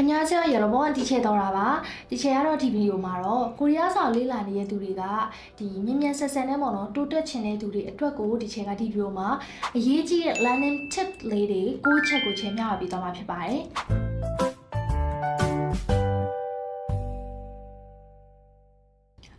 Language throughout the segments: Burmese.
အညာဆရာရတော့ဘောဒီချေတော့တာပါဒီချေကတော့ဒီဗီဒီယိုမှာတော့ကိုရီးယားစာလေးလာနေတဲ့သူတွေကဒီမြင်မြန်ဆက်ဆက်နဲ့ပေါ့နော်တိုးတက်ချင်တဲ့သူတွေအတွက်ကိုဒီချေကဒီဗီဒီယိုမှာအရေးကြီးတဲ့ learning tip လေးတွေကိုချက်ကိုချေမျှဝေပေးသွားမှာဖြစ်ပါတယ်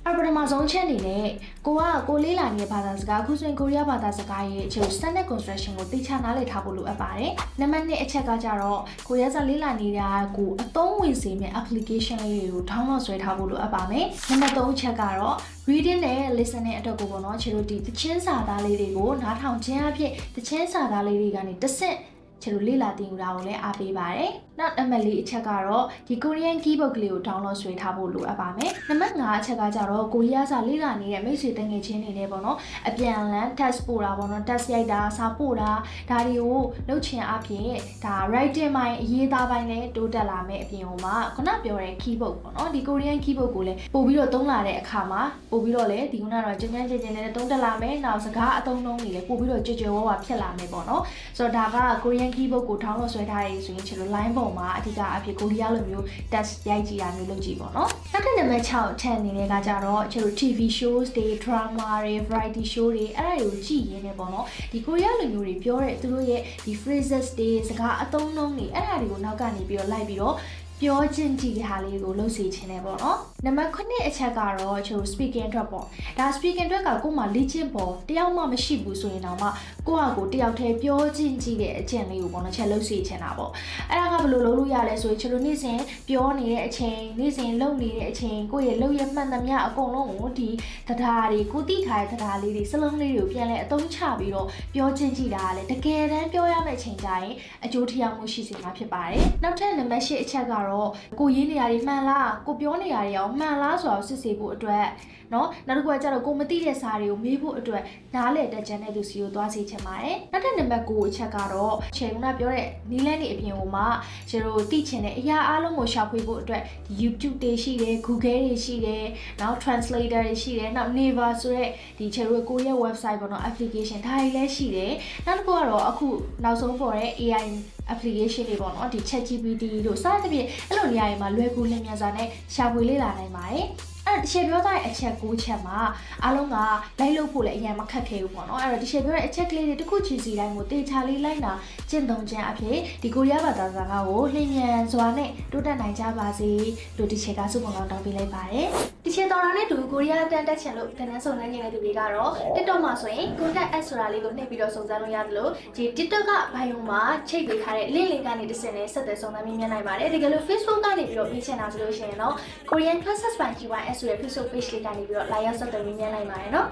အပထမဆုံးချက်အနေနဲ့ကိုကကိုလေးလာနေတဲ့ဘာသာစကားအခုဆိုရင်ကိုရီးယားဘာသာစကားရဲ့အခြေ standard construction ကိုသိချနားလည်ထားဖို့လိုအပ်ပါတယ်။နံပါတ်1အချက်ကကြတော့ကိုရီးယားစာလေးလာနေတာကိုအသုံးဝင်စေမယ့် application လေးတွေကို download ဆွဲထားဖို့လိုအပ်ပါမယ်။နံပါတ်3အချက်ကတော့ reading နဲ့ listening အတွက်ကိုပေါ့နော်ခြေတို့ဒီသချင်းစာသားလေးတွေကိုနားထောင်ခြင်းအဖြစ်သချင်းစာသားလေးတွေကနေတစ်ဆင့် ခြေတို့လေ့လာသင်ယူတာကိုလည်းအားပေးပါတယ်။နောက်နံပါတ်၄အချက်ကတော့ဒီ Korean keyboard ကလေးကို download ဆွဲထားဖို့လိုအပ်ပါမယ်။နံပါတ်5အချက်ကကြတော့ကိုရီးယားစာလေ့လာနေတဲ့မိတ်ဆွေတငယ်ချင်းတွေနဲ့ပေါ့နော်အပြန်အလှန် test ပို့တာပေါ့နော် test ရိုက်တာစာပို့တာဒါတွေကိုလုပ်ချင်အပြင်ဒါ writing ပိုင်းအရေးသားပိုင်းလည်းတိုးတက်လာမယ်အပြင်ဟိုမှာခုနပြောတဲ့ keyboard ပေါ့နော်ဒီ Korean keyboard ကိုလည်းပို့ပြီးတော့သုံးလာတဲ့အခါမှာပို့ပြီးတော့လည်းဒီခုနကတော့ကျဉ်းကျဉ်းကျဉ်းကျဉ်းနဲ့သုံးတက်လာမယ်နောက်စကားအသုံးနှုန်းတွေလည်းပို့ပြီးတော့ကြွကြွဝဝဖြစ်လာမယ်ပေါ့နော်ဆိုတော့ဒါက Korean keyboard ကို download ဆွဲထားရဆိုရင်ချင်လို့ line ပေါ်မှာအဓိကအဖြစ်ကိုရီးယားလိုမျိုး test ရိုက်ကြည့်တာမျိုးလုပ်ကြည့်ပေါ့နော်နောက်တစ်နံပါတ်6ထက်အနေနဲ့ကကြတော့ချင်လို့ TV shows တွေ drama တွေ variety show တွေအဲ့ဒါတွေကိုကြည့်ရင်းနဲ့ပေါ့နော်ဒီကိုရီးယားလိုမျိုးတွေပြောတဲ့သူတို့ရဲ့ဒီ phrases တွေစကားအသုံးအနှုန်းတွေအဲ့ဒါတွေကိုနောက်ကနေပြီးတော့လိုက်ပြီးတော့ပြောချင်းကြည့်တဲ့ဟာလေးကိုလုပ်စီခြင်းနဲ့ပေါ့နော် နံပါတ်9အချက်ကတော့ကျွန်တော် speaking အတွက်ပေါ့ဒါ speaking အတွက်ကကိုယ်မှလေ့ကျင့်ပေါ်တယောက်မှမရှိဘူးဆိုရင်တော့မှကိုယ့်ဟာကိုယ်တယောက်တည်းပြောချင်းကြည့်တဲ့အကျင့်လေးကိုပေါ့နော်ချက်လုပ်စီခြင်းတာပေါ့အဲ့ဒါကဘယ်လိုလုပ်လို့ရလဲဆိုရင်ကျွန်တော်နေ့စဉ်ပြောနေတဲ့အချိန်နေ့စဉ်လုပ်နေတဲ့အချိန်ကိုယ့်ရဲ့လုပ်ရမှန်သမျှအကုန်လုံးကိုဒီတရားတွေကိုတိထားတဲ့တရားလေးတွေစလုံးလေးတွေကိုပြန်လဲအသုံးချပြီးတော့ပြောချင်းကြည့်တာကလည်းတကယ်တမ်းပြောရမယ့်အချိန်တိုင်းအကျိုးထရောက်မှုရှိစေမှာဖြစ်ပါတယ်နောက်ထပ်နံပါတ်10အချက်ကတော့ကိုရေးနေရတွေမှန်လားကိုပြောနေရတွေရောမှန်လားဆိုတာကိုစစ်ဆေးဖို့အတွက်เนาะနောက်တစ်ခုကကျတော့ကိုမသိတဲ့စာတွေကိုမေးဖို့အတွက်နားလည်တတ်ကြတဲ့သူစီကိုသွားစီချင်ပါတယ်နောက်ထပ်နံပါတ်9အချက်ကတော့ခြေကပြောတဲ့နီးလန်းနေအပြင်ဟိုမှာကျတို့သိချင်တဲ့အရာအလုံးကိုရှာဖွေဖို့အတွက် YouTube တွေရှိတယ် Google တွေရှိတယ်နောက် translator တွေရှိတယ်နောက် Naver ဆိုတဲ့ဒီခြေတို့ကိုရဲ့ website ပေါ့နော် application ဒါတွေလည်းရှိတယ်နောက်တစ်ခုကတော့အခုနောက်ဆုံးပေါ်တဲ့ AI application တွေပေါ့နော်ဒီ ChatGPT တို့စသဖြင့်အဲ့လိုနေရာတွေမှာလွယ်ကူလင်မြန်စွာနဲ့ရှာဖွေလေ့လာနိုင်ပါတယ် အဲ့တချေပြောတဲ့အချက်၉ချက်မှာအားလုံးကလိုက်လို့ဖို့လည်းအရင်မခက်ခဲဘူးပေါ့နော်အဲ့တော့တချေပြောတဲ့အချက်ကလေးတွေတစ်ခုချီစီတိုင်းကိုတေချာလေးလိုက်နာကျင့်သုံးခြင်းအဖြစ်ဒီကိုရီးယားဘာသာစကားကိုလျင်မြန်စွာနဲ့တိုးတက်နိုင်ကြပါစေလို့ဒီချက်ကစုပုံကောင်းတောင်းပေးလိုက်ပါတယ်ဒီချက်တော်တာနဲ့တူကိုရီးယားတန်တက်ချင်လို့တန်းတန်းစုံစမ်းနေတဲ့သူတွေကတော့ TikTok မှာဆိုရင် contact add ဆိုတာလေးကိုနှိပ်ပြီးတော့စုံစမ်းလို့ရတယ်လို့ဒီ TikTok ကဘိုင်ယုံမှာချိတ်ပေးထားတဲ့ link link ကနေတစ်စင်နဲ့ဆက်သွယ်စုံစမ်းမြင်နိုင်ပါတယ်တကယ်လို့ Facebook ကနေပြီးတော့ပြီးချင်တာဆိုလို့ရှိရင်တော့ Korean Classes by GYS ဆိုတဲ့ Facebook page လေးကနေပြီးတော့ live ဆက်သွယ်မြင်နိုင်ပါတယ်နော်